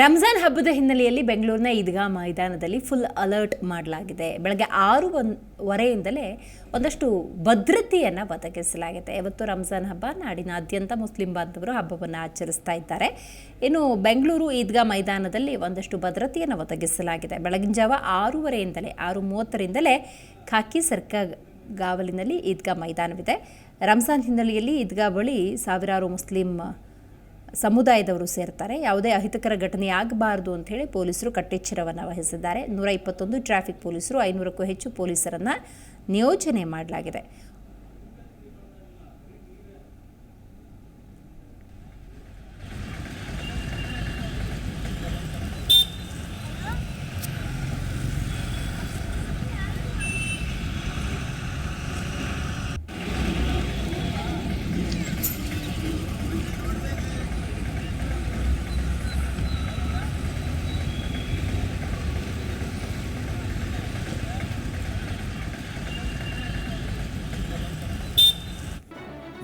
ರಂಜಾನ್ ಹಬ್ಬದ ಹಿನ್ನೆಲೆಯಲ್ಲಿ ಬೆಂಗಳೂರಿನ ಈದ್ಗಾ ಮೈದಾನದಲ್ಲಿ ಫುಲ್ ಅಲರ್ಟ್ ಮಾಡಲಾಗಿದೆ. ಬೆಳಗ್ಗೆ ಆರು ವರೆಯಿಂದಲೇ ಒಂದಷ್ಟು ಭದ್ರತೆಯನ್ನು ಒದಗಿಸಲಾಗಿದೆ. ಇವತ್ತು ರಂಜಾನ್ ಹಬ್ಬ, ನಾಡಿನಾದ್ಯಂತ ಮುಸ್ಲಿಂ ಬಾಂಧವರು ಹಬ್ಬವನ್ನು ಆಚರಿಸ್ತಾ ಇದ್ದಾರೆ. ಇನ್ನು ಬೆಂಗಳೂರು ಈದ್ಗಾ ಮೈದಾನದಲ್ಲಿ ಒಂದಷ್ಟು ಭದ್ರತೆಯನ್ನು ಒದಗಿಸಲಾಗಿದೆ. ಬೆಳಗಿನ ಜಾವ ಆರೂವರೆಯಿಂದಲೇ ಆರು ಮೂವತ್ತರಿಂದಲೇ ಖಾಕಿ ಸರ್ಕ ಗಾವಲಿನಲ್ಲಿ ಈದ್ಗಾ ಮೈದಾನವಿದೆ. ರಂಜಾನ್ ಹಿನ್ನೆಲೆಯಲ್ಲಿ ಈದ್ಗಾ ಬಳಿ ಸಾವಿರಾರು ಮುಸ್ಲಿಂ ಸಮುದಾಯದವರು ಸೇರ್ತಾರೆ. ಯಾವುದೇ ಅಹಿತಕರ ಘಟನೆ ಆಗಬಾರದು ಅಂತ ಹೇಳಿ ಪೊಲೀಸರು ಕಟ್ಟೆಚ್ಚರವನ್ನು ವಹಿಸಿದ್ದಾರೆ. ನೂರ ಇಪ್ಪತ್ತೊಂದು ಟ್ರಾಫಿಕ್ ಪೊಲೀಸರು ಐನೂರಕ್ಕೂ ಹೆಚ್ಚು ಪೊಲೀಸರನ್ನು ನಿಯೋಜನೆ ಮಾಡಲಾಗಿದೆ.